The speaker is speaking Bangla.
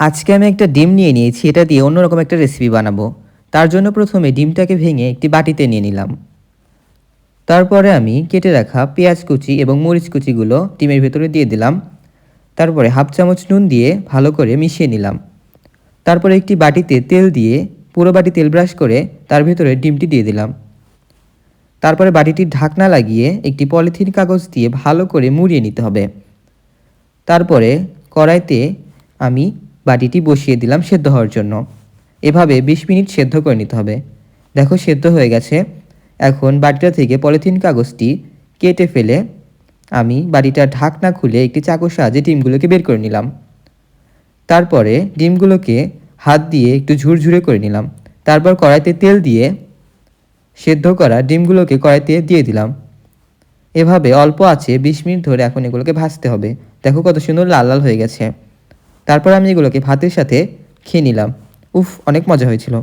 আজকে আমি একটা ডিম নিয়ে নিয়েছি, এটা দিয়ে অন্যরকম একটা রেসিপি বানাবো। তার জন্য প্রথমে ডিমটাকে ভেঙে একটি বাটিতে নিয়ে নিলাম। তারপরে আমি কেটে রাখা পেঁয়াজ কুচি এবং মরিচ কুচিগুলো ডিমের ভেতরে দিয়ে দিলাম। তারপরে হাফ চামচ নুন দিয়ে ভালো করে মিশিয়ে নিলাম। তারপরে একটি বাটিতে তেল দিয়ে পুরো বাটি তেল ব্রাশ করে তার ভেতরে ডিমটি দিয়ে দিলাম। তারপরে বাটিটির ঢাকনা লাগিয়ে একটি পলিথিন কাগজ দিয়ে ভালো করে মুড়িয়ে নিতে হবে। তারপরে কড়াইতে আমি বাটিটি বসিয়ে দিলাম সেদ্ধ হওয়ার জন্য। এভাবে বিশ মিনিট সেদ্ধ করে নিতে হবে। দেখো, সেদ্ধ হয়ে গেছে। এখন বাটিটা থেকে পলিথিন কাগজটি কেটে ফেলে আমি বাটিটার ঢাকনা খুলে একটি চাকুর সাহায্যে ডিমগুলোকে বের করে নিলাম। তারপরে ডিমগুলোকে হাত দিয়ে একটু ঝুরঝুরে করে নিলাম। তারপর কড়াইতে তেল দিয়ে সেদ্ধ করা ডিমগুলোকে কড়াইতে দিয়ে দিলাম। এভাবে অল্প আছে, বিশ মিনিট ধরে এখন এগুলোকে ভাজতে হবে। দেখো কত সুন্দর লাল লাল হয়ে গেছে। তারপর আমি এগুলোকে ভাতের সাথে খেয়ে নিলাম। উফ অনেক মজা হয়েছিল।